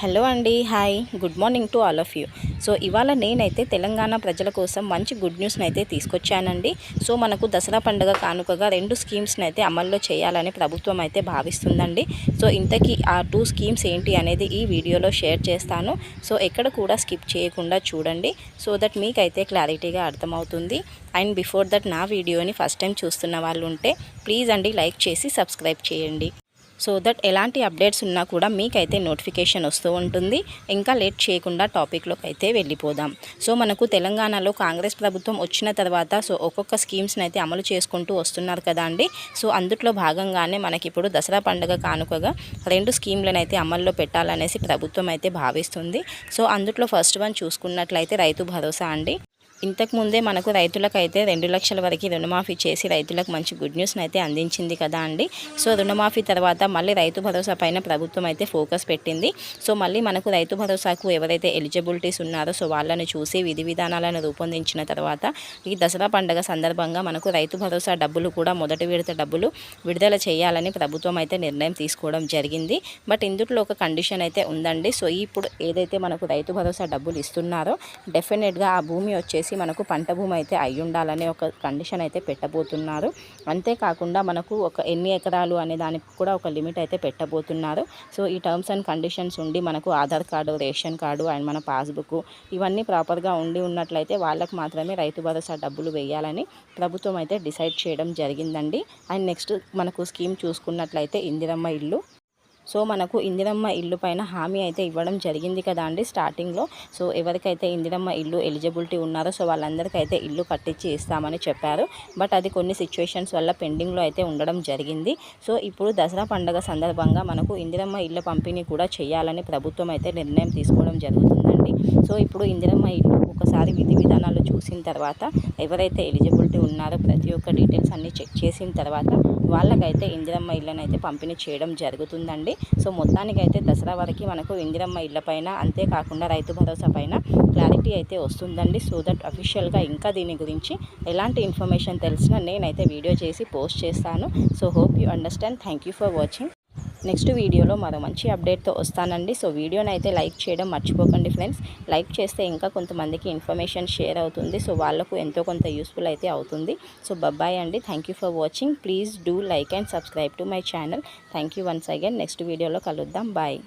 Hello అండి hi. Good morning to all of you. So ఇవాళ నేనైతే తెలంగాణ ప్రజల కోసం మంచి గుడ్ న్యూస్ని అయితే తీసుకొచ్చానండి. సో మనకు దసరా పండుగ కానుకగా రెండు స్కీమ్స్ని అయితే అమల్లో చేయాలని ప్రభుత్వం అయితే భావిస్తుందండి. సో ఇంతకీ ఆ టూ స్కీమ్స్ ఏంటి అనేది ఈ వీడియోలో షేర్ చేస్తాను. సో ఎక్కడ కూడా స్కిప్ చేయకుండా చూడండి. సో దట్ మీకైతే క్లారిటీగా అర్థమవుతుంది. అండ్ బిఫోర్ దట్ నా వీడియోని ఫస్ట్ టైం చూస్తున్న వాళ్ళు ఉంటే ప్లీజ్ అండి లైక్ చేసి సబ్స్క్రైబ్ చేయండి. సో దట్ ఎలాంటి అప్డేట్స్ ఉన్నా కూడా మీకైతే నోటిఫికేషన్ వస్తూ ఉంటుంది. ఇంకా లేట్ చేయకుండా టాపిక్లోకి అయితే వెళ్ళిపోదాం. సో మనకు తెలంగాణలో కాంగ్రెస్ ప్రభుత్వం వచ్చిన తర్వాత సో ఒక్కొక్క స్కీమ్స్ని అయితే అమలు చేసుకుంటూ వస్తున్నారు కదా అండి. సో అందుట్లో భాగంగానే మనకి ఇప్పుడు దసరా పండుగ కానుకగా రెండు స్కీమ్లను అయితే అమల్లో పెట్టాలనేసి ప్రభుత్వం అయితే భావిస్తుంది. సో అందుట్లో ఫస్ట్ వన్ చూసుకున్నట్లయితే రైతు భరోసా అండి. ఇంతకుముందే మనకు రైతులకైతే రెండు లక్షల వరకు రుణమాఫీ చేసి రైతులకు మంచి గుడ్ న్యూస్ని అయితే అందించింది కదా అండి. సో రుణమాఫీ తర్వాత మళ్ళీ రైతు భరోసా పైన ప్రభుత్వం అయితే ఫోకస్ పెట్టింది. సో మళ్ళీ మనకు రైతు భరోసాకు ఎవరైతే ఎలిజిబిలిటీస్ ఉన్నారో సో వాళ్ళని చూసి విధి విధానాలను రూపొందించిన తర్వాత ఈ దసరా పండుగ సందర్భంగా మనకు రైతు భరోసా డబ్బులు కూడా మొదటి విడత డబ్బులు విడుదల చేయాలని ప్రభుత్వం అయితే నిర్ణయం తీసుకోవడం జరిగింది. బట్ ఇందులో ఒక కండిషన్ అయితే ఉందండి. సో ఇప్పుడు ఏదైతే మనకు రైతు భరోసా డబ్బులు ఇస్తున్నారో డెఫినెట్గా ఆ భూమి వచ్చేసి వచ్చేసి మనకు పంట భూమి అయితే అయి ఉండాలనే ఒక కండిషన్ అయితే పెట్టబోతున్నారు. అంతేకాకుండా మనకు ఒక ఎన్ని ఎకరాలు అనే దానికి కూడా ఒక లిమిట్ అయితే పెట్టబోతున్నారు. సో ఈ టర్మ్స్ అండ్ కండిషన్స్ ఉండి మనకు Aadhaar card ration card and మన పాస్బుక్ ఇవన్నీ ప్రాపర్గా ఉండి ఉన్నట్లయితే వాళ్ళకు మాత్రమే రైతు భరోసా డబ్బులు వేయాలని ప్రభుత్వం అయితే డిసైడ్ చేయడం జరిగిందండి. అండ్ నెక్స్ట్ మనకు స్కీమ్ చూసుకున్నట్లయితే ఇందిరమ్మ ఇల్లు. సో మనకు ఇందిరమ్మ ఇల్లు పైన హామీ అయితే ఇవ్వడం జరిగింది కదా అండి స్టార్టింగ్లో. సో ఎవరికైతే ఇందిరమ్మ ఇల్లు ఎలిజిబిలిటీ ఉన్నారో సో వాళ్ళందరికైతే ఇల్లు కట్టించి ఇస్తామని చెప్పారు. బట్ అది కొన్ని సిచ్యువేషన్స్ వల్ల పెండింగ్లో అయితే ఉండడం జరిగింది. సో ఇప్పుడు దసరా పండుగ సందర్భంగా మనకు ఇందిరమ్మ ఇళ్ళ పంపిణీ కూడా చేయాలని ప్రభుత్వం అయితే నిర్ణయం తీసుకోవడం జరుగుతుందండి. సో ఇప్పుడు ఇందిరమ్మ ఇల్లు ఒకసారి విధి విధానాలు చూసిన తర్వాత ఎవరైతే ఎలిజిబిలిటీ ఉన్నారో ప్రతి ఒక్క డీటెయిల్స్ అన్నీ చెక్ చేసిన తర్వాత వాళ్ళకైతే ఇందిరమ్మ ఇళ్ళని అయితే పంపిణీ చేయడం జరుగుతుందండి. సో మొత్తానికైతే దసరా వరకు మనకు ఇందిరమ్మ ఇళ్ళ పైన అంతేకాకుండా రైతు భరోసా పైన క్లారిటీ అయితే వస్తుందండి. సో దట్ అఫీషియల్గా ఇంకా దీని గురించి ఎలాంటి ఇన్ఫర్మేషన్ తెలిసినా నేనైతే వీడియో చేసి పోస్ట్ చేస్తాను. So hope you understand. Thank you for watching. Next వీడియోలో మరో మంచి అప్డేట్తో వస్తానండి. సో వీడియోని అయితే లైక్ చేయడం మర్చిపోకండి ఫ్రెండ్స్. లైక్ చేస్తే ఇంకా కొంతమందికి ఇన్ఫర్మేషన్ షేర్ అవుతుంది. సో వాళ్ళకు ఎంతో కొంత యూస్ఫుల్ అయితే అవుతుంది. సో బబ్బాయ్ అండి. Thank for watching please do like and subscribe to my channel thank once again next వీడియోలో కలుద్దాం. బాయ్